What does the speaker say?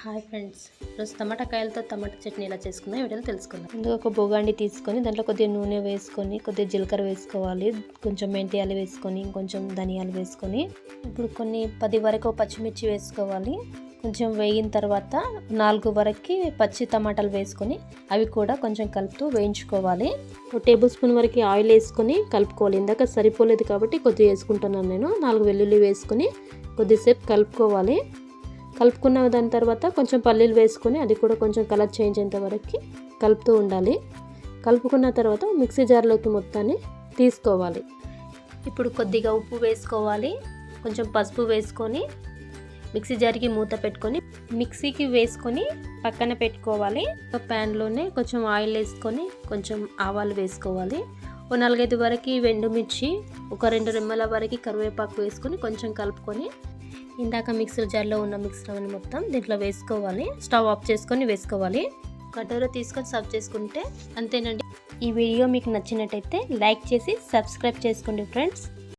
Hi friends. ఈరోజు టమాటా కాయలతో టమాటా చట్నీ ఎలా చేసుకుందాం వీడియోలో తెలుసుకుందాం. ముందుగా ఒక బొగాండి తీసుకొని దాంట్లో కొద్దిగా నూనె వేసుకొని కొద్దిగా జీలకర్ర వేసుకోవాలి కొంచెం మెంతియాలు వేసుకొని కొంచెం ధనియాలు వేసుకొని ఇప్పుడు కొన్ని పది వరకు పచ్చిమిర్చి వేసుకోవాలి. కొంచెం వేగిన తర్వాత నాలుగు వరకు పచ్చి టమాటాలు వేసుకొని అవి కూడా కొంచెం కలుపుతూ వేయించుకోవాలి. ఒక టేబుల్ స్పూన్ వరకు ఆయిల్ వేసుకొని కలుపుకోవాలి. ఇందాక సరిపోలేదు కాబట్టి కొద్దిగా వేసుకుంటున్నాను నేను. నాలుగు వెల్లుల్లి వేసుకొని కొద్దిసేపు కలుపుకోవాలి. కలుపుకున్న దాని తర్వాత కొంచెం పల్లీలు వేసుకొని అది కూడా కొంచెం కలర్ చేంజ్ అయ్యేంత వరకు కలుపుతూ ఉండాలి. కలుపుకున్న తర్వాత మిక్సీ జార్లోకి మొత్తాన్ని తీసుకోవాలి. ఇప్పుడు కొద్దిగా ఉప్పు వేసుకోవాలి. కొంచెం పసుపు వేసుకొని మిక్సీ జార్కి మూత పెట్టుకొని మిక్సీకి వేసుకొని పక్కన పెట్టుకోవాలి. ఒక ప్యాన్లోనే కొంచెం ఆయిల్ వేసుకొని కొంచెం ఆవాలు వేసుకోవాలి. ఓ నాలుగైదు వరకు వెండుమిర్చి ఒక రెండు రెమ్మల వరకు కరివేపాకు వేసుకొని కొంచెం కలుపుకొని ఇందాక మిక్సర్ జార్లో ఉన్న మిక్సర్ మొత్తం దీంట్లో వేసుకోవాలి. స్టవ్ ఆఫ్ చేసుకొని వేసుకోవాలి. కటోర తీసుకొని సర్వ్ చేసుకుంటే అంతేనండి. ఈ వీడియో మీకు నచ్చినట్టయితే లైక్ చేసి సబ్స్క్రైబ్ చేసుకోండి ఫ్రెండ్స్.